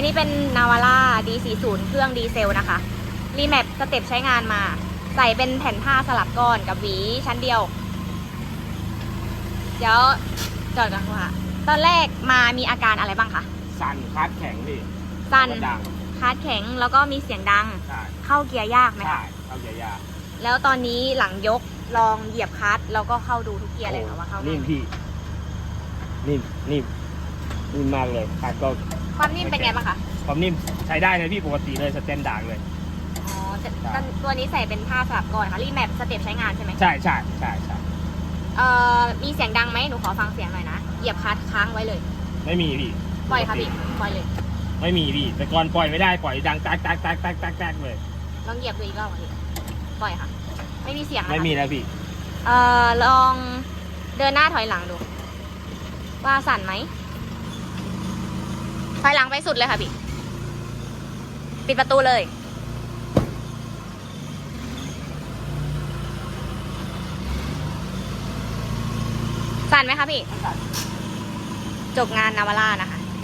นนี้เป็นนาวาร่า D40 เครื่องดีเซลนะคะ รีแมปสเต็ปใช้งานมา ใส่เป็นแผ่นผ้าสลับก้อนกับหวีชั้นเดียว เดี๋ยวจอดกันค่ะ ตอนแรกมามีอาการอะไรบ้างคะ สั่นคลัดแข็งพี่สั่นแล้วก็ดังคาดแข็งแล้วก็มีเสียงดัง ใช่เข้าเกียร์ยากไหมใช่คะ เข้าเกียร์ยาแล้วตอนนี้หลังยกลองเหยียบคลัดแล้วก็เข้าดูทุกเกียร์เลยค่ะว่าเข้านิ่มพี่นิ่มนิ่มนิ่มมากเลยคลัดก็ ความนิ่มเป็นไงบ้างคะความนิ่มใช้ได้เลยพี่ปกติเลยสแตนดาร์ดเลย อ๋อจะใช่ตอนตัวนี้ใส่เป็นผ้าสลับก้อนค่ะรีแมปสเต็ปใช้งานใช่ไหมใช่ใช่ใช่ใช่เอ่อมีเสียงดังไหมหนูขอฟังเสียงหน่อยนะเหยียบคลัดค้างไว้เลย ไม่มีพี่ปล่อยค่ะพี่ปล่อยเลย ไม่มีพี่แต่ก่อนปล่อยไม่ได้ปล่อยดังตักตักตักตักตักตักเลยลองเหยียบดูอีกรอบค่ะพี่ปล่อยค่ะ ไม่มีเสียงนะคะไม่มีแล้วพี่เอ่อลองเดินหน้าถอยหลังดู ว่าสั่นไหม ถอยหลังไปสุดเลยค่ะพี่ ปิดประตูเลย สั่นไหมคะพี่ จบงานนาวาร่านะคะ